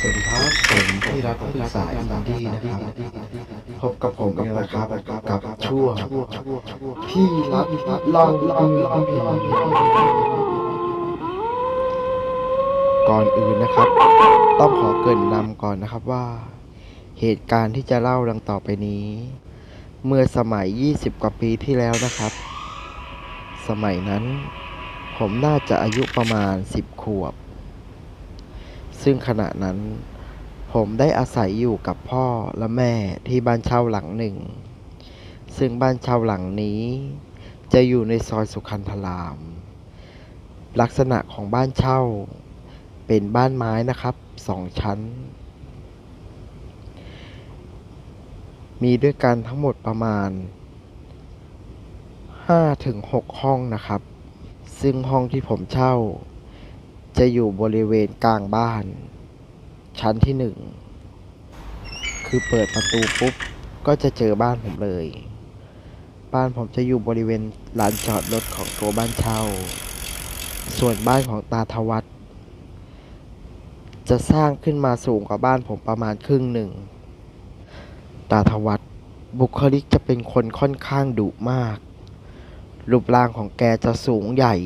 สวัสดีครับผมที่รักที่สายอินดี้นะครับพบกับผมเองนะครับกับช่วงที่รักเล่าเรื่องผีก่อนอื่นนะครับ ต้องขอเกรินนำก่อนนะครับว่า เหตุการณ์ที่จะเล่าดังต่อไปนี้ เมื่อสมัย 20 กว่าปีที่แล้วนะครับ สมัยนั้น ผมน่าจะอายุประมาณ 10 ขวบ ซึ่งขณะนั้น ผมได้อาศัยอยู่กับพ่อและแม่ที่บ้านเช่าหลังหนึ่ง ซึ่งบ้านเช่าหลังนี้ จะอยู่ในซอยสุขันธาราม ลักษณะของบ้านเช่า เป็นบ้านไม้นะครับสองชั้น มีด้วยกันทั้งหมดประมาณ5-6ห้องนะครับ ซึ่งห้องที่ผมเช่า จะอยู่บริเวณกลางบ้าน ชั้นที่หนึ่งคือเปิดประตูปุ๊บ ก็จะเจอบ้านผมเลย บ้านผมจะอยู่บริเวณลานจอดรถของตัวบ้านเช่า ส่วนบ้านของตาทวัตจะสร้างขึ้นมาสูงกว่าบ้านผมประมาณครึ่งหนึ่ง ตาทวัตบุคลิกจะเป็นคนค่อนข้างดุมาก รูปร่างของแกจะสูงใหญ่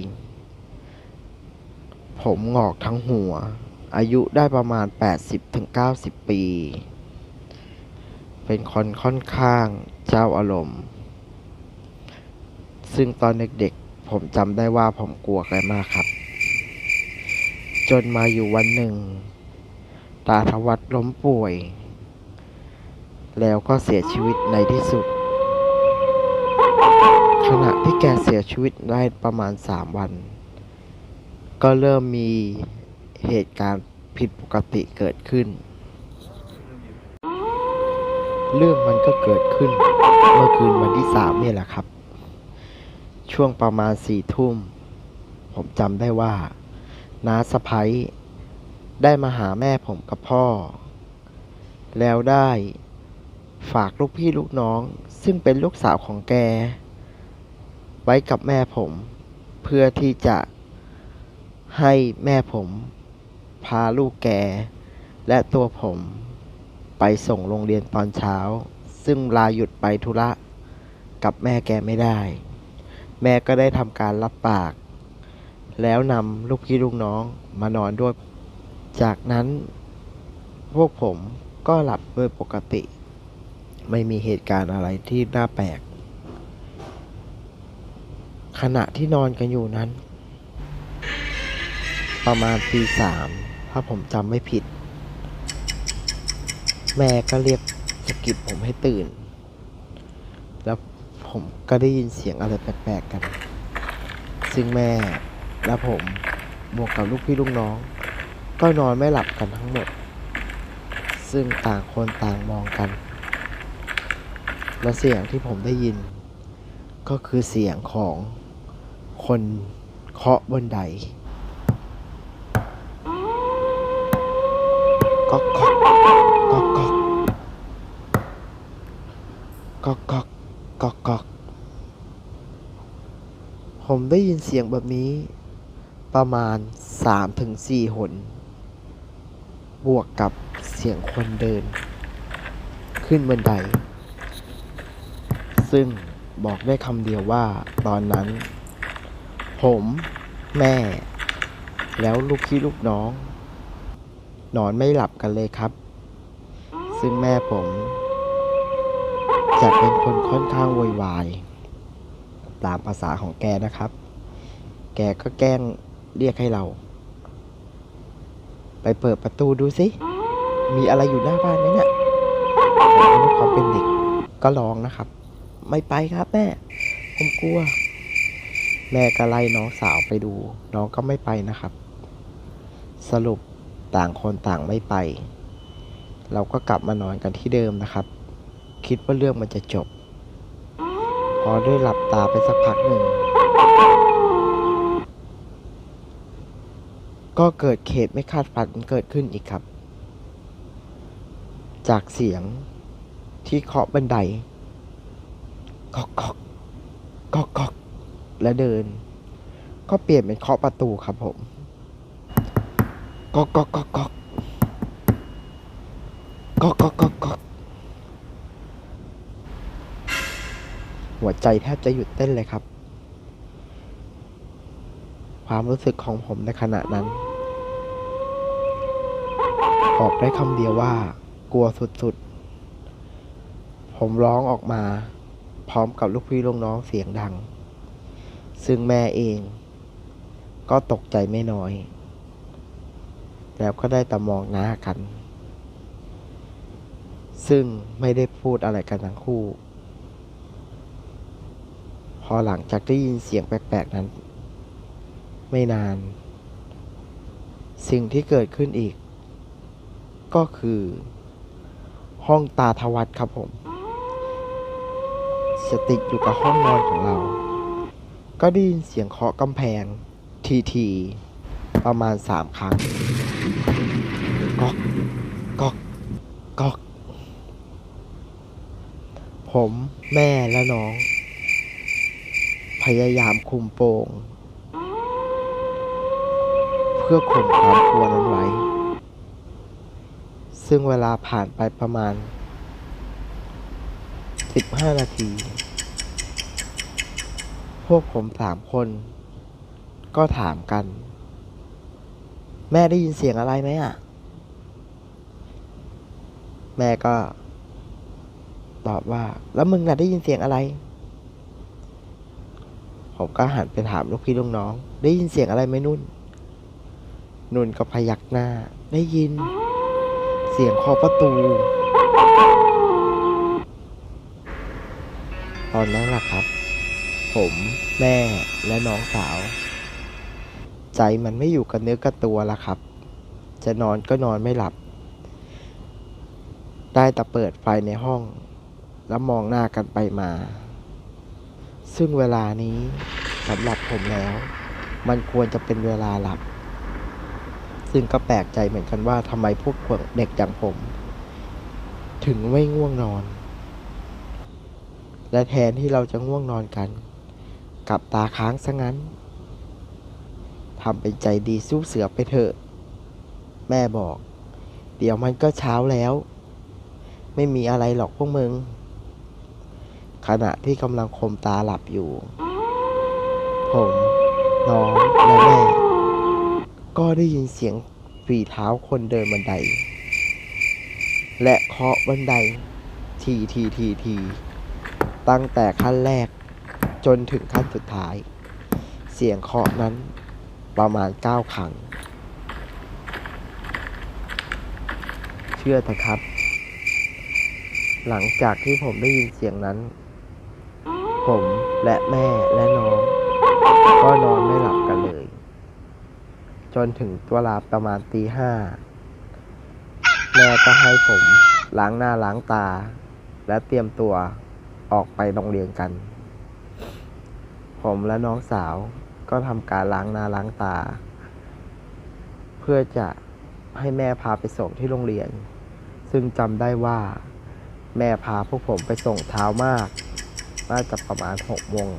ผมงอกทั้งหัว อายุได้ประมาณ 80-90 ปี เป็นคนค่อนข้างเจ้าอารมณ์ ซึ่งตอนเด็กๆ ผมจำได้ว่าผมกลัวแกมากครับ จนมาอยู่วันหนึ่ง ตาทวัตล้มป่วย แล้วก็เสียชีวิตในที่สุดขณะที่แกเสียชีวิตได้ประมาณ 3 วัน ก็เริ่มมีเหตุการณ์ผิดปกติเกิดขึ้น เรื่องมันก็เกิดขึ้นเมื่อคืนวันที่สามเนี่ยแหละครับ ช่วงประมาณสี่ทุ่ม ผมจำได้ว่าน้าสะพ้ยได้มาหาแม่ผมกับพ่อ แล้วได้ฝากลูกพี่ลูกน้อง ซึ่งเป็นลูกสาวของแก ไว้กับแม่ผม เพื่อที่จะ ให้แม่ผม พาลูกแก และตัวผม ไปส่งโรงเรียนตอนเช้า ซึ่งลาหยุดไปธุระ กับแม่แกไม่ได้ แม่ก็ได้ทำการรับปาก แล้วนำลูกพี่ลูกน้องมานอนด้วย จากนั้น พวกผมก็หลับโดยปกติ ไม่มีเหตุการณ์อะไรที่น่าแปลก ขณะที่นอนกันอยู่นั้น ประมาณตีสามถ้าผมจำไม่ผิด แม่ก็เรียกสกิดผมให้ตื่น แล้วผมก็ได้ยินเสียงอะไรแปลกๆกัน ซึ่งแม่และผมบวกกับลูกพี่ลูกน้อง ก็นอนไม่หลับกันทั้งหมด ซึ่งต่างคนต่างมองกัน และเสียงที่ผมได้ยิน ก็คือเสียงของคนเคาะบนได ก๊อกก๊อกก๊อกก๊อกก๊อกก๊อกก๊อกก๊อกผมได้ยินเสียงแบบนี้ ประมาณสามถึงสี่หน บวกกับเสียงคนเดิน ขึ้นบันได ซึ่งบอกได้คำเดียวว่าตอนนั้น ผม แม่ แล้วลูกพี่ลูกน้อง นอนไม่หลับกันเลยครับ ซึ่งแม่ผม จะเป็นคนค่อนข้างโวยวาย ตามภาษาของแกนะครับ แกก็แกล้งเรียกให้เรา ไปเปิดประตูดูสิมีอะไรอยู่หน้าบ้านไหมเนี่ยผมด้วยความเป็นเด็กก็ร้องนะครับ ไม่ไปครับแม่ ผมกลัว แม่ก็ไล่น้องสาวไปดู น้องก็ไม่ไปนะครับ สรุป ต่างคนต่างไม่ไป เราก็กลับมานอนกันที่เดิมนะครับ คิดว่าเรื่องมันจะจบ พอได้หลับตาไปสักพักหนึ่ง ก็เกิดเหตุไม่คาดฝันเกิดขึ้นอีกครับ จากเสียงที่เคาะบันไดก๊อกก๊อกก๊อกก๊อกและเดิน ก็เปลี่ยนเป็นเคาะประตูครับผม ก๊อกก๊อกก๊อกก๊อกก๊อกก๊อกก๊อกก๊อกหัวใจแทบจะหยุดเต้นเลยครับ ความรู้สึกของผมในขณะนั้นบอกได้คำเดียวว่า กลัวสุดๆ ผมร้องออกมา พร้อมกับลูกพี่ลูกน้องเสียงดัง ซึ่งแม่เอง ก็ตกใจไม่น้อย แล้วก็ได้แต่มองหน้ากัน ซึ่งไม่ได้พูดอะไรกันทั้งคู่ พอหลังจากได้ยินเสียงแปลกๆนั้น ไม่นาน สิ่งที่เกิดขึ้นอีก ก็คือ ห้องตาทวัดครับผมจะติดอยู่กับห้องนอนของเรา ก็ได้ยินเสียงเคาะกำแพงทีทีๆประมาณสามครั้ง ก๊อกก๊อกก๊อก ผมแม่และน้อง พยายามคุมโปง เพื่อข่มความกลัวนั้นไว้ ซึ่งเวลาผ่านไปประมาณ 15 นาที พวกผมสามคน ก็ถามกัน แม่ได้ยินเสียงอะไรไหมอะ แม่ก็ ตอบว่า แล้วมึงน่ะได้ยินเสียงอะไร ผมก็หันไปถามลูกพี่ลูกน้อง ได้ยินเสียงอะไรไหมนุ่น นุ่นก็พยักหน้า ได้ยิน เสียงเคาะประตู ตอนนั้นแหละครับ ผมแม่และน้องสาว ใจมันไม่อยู่กับเนื้อกับตัวละครับ จะนอนก็นอนไม่หลับ ได้แต่เปิดไฟในห้อง แล้วมองหน้ากันไปมา ซึ่งเวลานี้สำหรับผมแล้ว มันควรจะเป็นเวลาหลับ ซึ่งก็แปลกใจเหมือนกันว่าทำไมพวกเด็กอย่างผม ถึงไม่ง่วงนอน และแทนที่เราจะง่วงนอนกันกับตาค้างซะงั้นทำเป็นใจดีสู้เสือไปเถอะ แม่บอก เดี๋ยวมันก็เช้าแล้ว ไม่มีอะไรหรอกพวกมึง ขณะที่กำลังคมตาหลับอยู่ ผม น้อง และแม่ ก็ได้ยินเสียงฝีเท้าคนเดินบันได และเคาะบันได ทีทีทีทีตั้งแต่ขั้นแรกจนถึงขั้นสุดท้าย เสียงเคาะนั้นประมาณเก้าครั้ง เชื่อเถอะครับ หลังจากที่ผมได้ยินเสียงนั้น ผมและแม่และน้อง ก็นอนไม่หลับกันเลย จนถึงเวลาประมาณตีห้าแม่ก็ให้ผมล้างหน้าล้างตา และเตรียมตัวออกไปโรงเรียนกัน ผมและน้องสาวก็ทำการล้างหน้าล้างตา เพื่อจะให้แม่พาไปส่งที่โรงเรียน ซึ่งจำได้ว่า แม่พาพวกผมไปส่งเช้ามากน่าจะประมาณหกโมง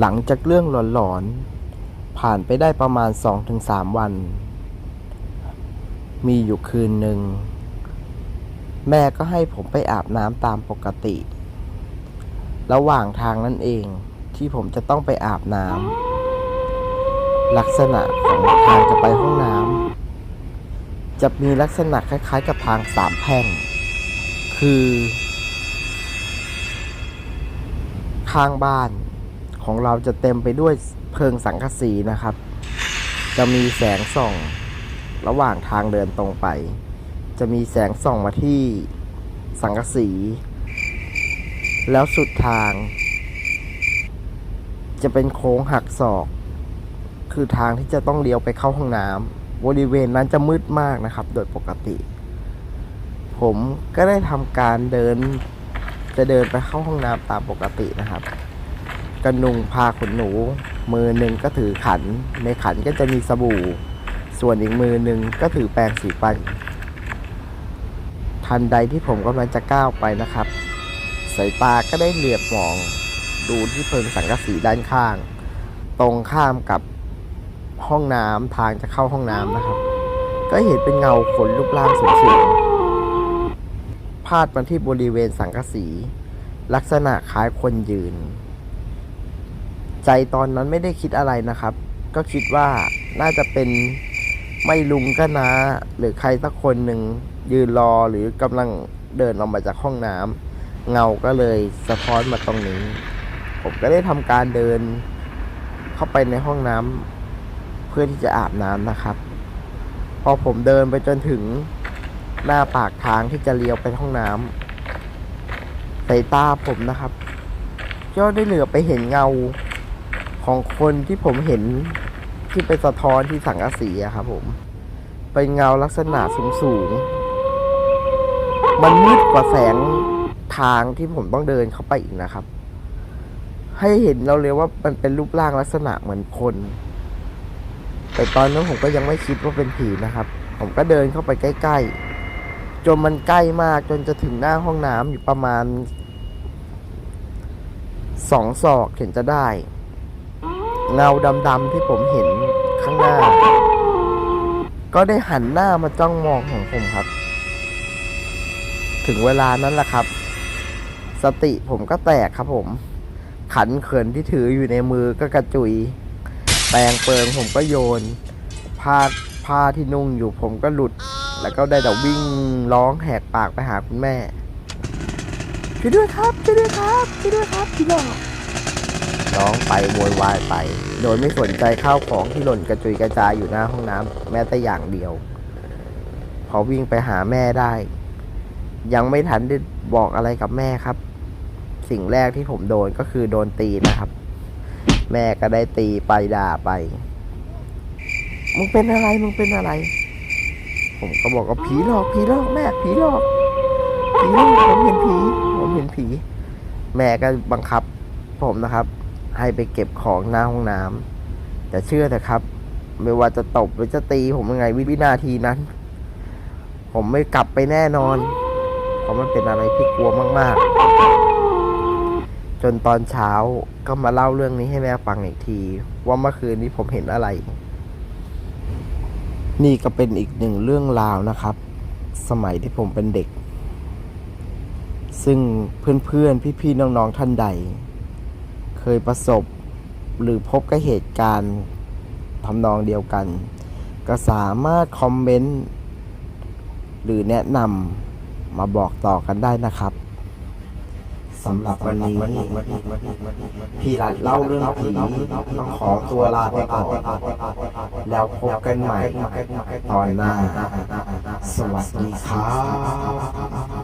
หลังจากเรื่องหลอนๆ ผ่านไปได้ประมาณสองถึงสามวัน มีอยู่คืนหนึ่ง แม่ก็ให้ผมไปอาบน้ำตามปกติ ระหว่างทางนั่นเองที่ผมจะต้องไปอาบน้ำลักษณะของทางจะไปห้องน้ำจะมีลักษณะคล้ายๆ กับทางสามแพ่ง คือ ข้างบ้านของเราจะเต็มไปด้วยเพลิงสังกะสีนะครับ จะมีแสงส่อง ระหว่างทางเดินตรงไป จะมีแสงส่องมาที่สังกะสี แล้วสุดทาง จะเป็นโค้งหักศอก คือทางที่จะต้องเลี้ยวไปเข้าห้องน้ำบริเวณนั้นจะมืดมากนะครับ โดยปกติ ผมก็ได้ทำการเดิน จะเดินไปเข้าห้องน้ำตามปกตินะครับกระนุงพาขนหนู มือหนึ่งก็ถือขัน ในขันก็จะมีสบู่ ส่วนอีกมือหนึ่งก็ถือแปรงสีฟัน ทันใดที่ผมกำลังจะก้าวไปนะครับ สายตาก็ได้เหลือบมอง ดูที่เพิงสังกะสีด้านข้าง ตรงข้ามกับห้องน้ำทางจะเข้าห้องน้ำนะครับ ก็เห็นเป็นเงาขนรูปร่างสูงาดมาที่บริเวณสังกะสี ลักษณะคล้ายคนยืน ใจตอนนั้นไม่ได้คิดอะไรนะครับ ก็คิดว่าน่าจะเป็นไม่ลุงก็นะหรือใครสักคนหนึ่งยืนรอหรือกำลังเดินออกมาจากห้องน้ำเงาก็เลยสะท้อนมาตรงนี้ ผมก็ได้ทำการเดินเข้าไปในห้องน้ำเพื่อที่จะอาบน้ำนะครับ พอผมเดินไปจนถึง หน้าปากทางที่จะเลี้ยวไปห้องน้ำสายตาผมนะครับก็ได้เหลือไปเห็นเงาของคนที่ผมเห็นที่ไปสะท้อนที่สังกะสีอะครับผม เป็นเงาลักษณะสูงสูง มันมืดกว่าแสงทางที่ผมต้องเดินเข้าไปอีกนะครับ ให้เห็นเราเลยว่ามันเป็นรูปร่างลักษณะเหมือนคน แต่ตอนนั้นผมก็ยังไม่คิดว่าเป็นผีนะครับ ผมก็เดินเข้าไปใกล้ ๆ จนมันใกล้มากจนจะถึงหน้าห้องน้ำอยู่ประมาณสองศอกเห็นจะได้ เงาดำๆที่ผมเห็นข้างหน้า ก็ได้หันหน้ามาจ้องมองของผมครับ ถึงเวลานั้นแหละครับ สติผมก็แตกครับผม ขันเขินที่ถืออยู่ในมือก็กระจุย แปรงเปิงผมก็โยน ผ้าผ้าที่นุ่งอยู่ผมก็หลุด แล้วก็ได้แต่วิ่งร้องแหกปากไปหาคุณแม่ช่วยด้วยครับช่วยด้วยครับช่วยด้วยครับพี่น้องร้องไปโวยวายไป โดยไม่สนใจข้าวของที่หล่นกระจุยกระจายอยู่หน้าห้องน้ำแม้แต่อย่างเดียว พอวิ่งไปหาแม่ได้ ยังไม่ทันได้บอกอะไรกับแม่ครับ สิ่งแรกที่ผมโดนก็คือโดนตีนะครับ แม่ก็ได้ตีไปด่าไปมึงเป็นอะไรมึงเป็นอะไร ผมก็บอกว่าผีหลอกผีหลอกแม่ผีหลอกผีหลอกผมเห็นผีผมเห็นผี แม่ก็บังคับ ผมนะครับ ให้ไปเก็บของหน้าห้องน้ำแต่เชื่อเถอะครับ ไม่ว่าจะตบหรือจะตีผมยังไงวินาทีนั้น ผมไม่กลับไปแน่นอนเพราะมันเป็นอะไรที่กลัวมาก ๆ จนตอนเช้าก็มาเล่าเรื่องนี้ให้แม่ฟังอีกที ว่าเมื่อคืนนี้ผมเห็นอะไร นี่ก็เป็นอีกหนึ่งเรื่องราวนะครับ สมัยที่ผมเป็นเด็ก ซึ่งเพื่อนๆ พี่ๆ น้องๆ ท่านใด เคยประสบหรือพบกับเหตุการณ์ทำนองเดียวกัน ก็สามารถคอมเมนต์ หรือแนะนำมาบอกต่อกันได้นะครับ สำหรับวันนี้พี่รัดเล่าเรื่องผีต้องขอตัวลาไปก่อนแล้วพบกันใหม่ตอนหน้า สวัสดีครับ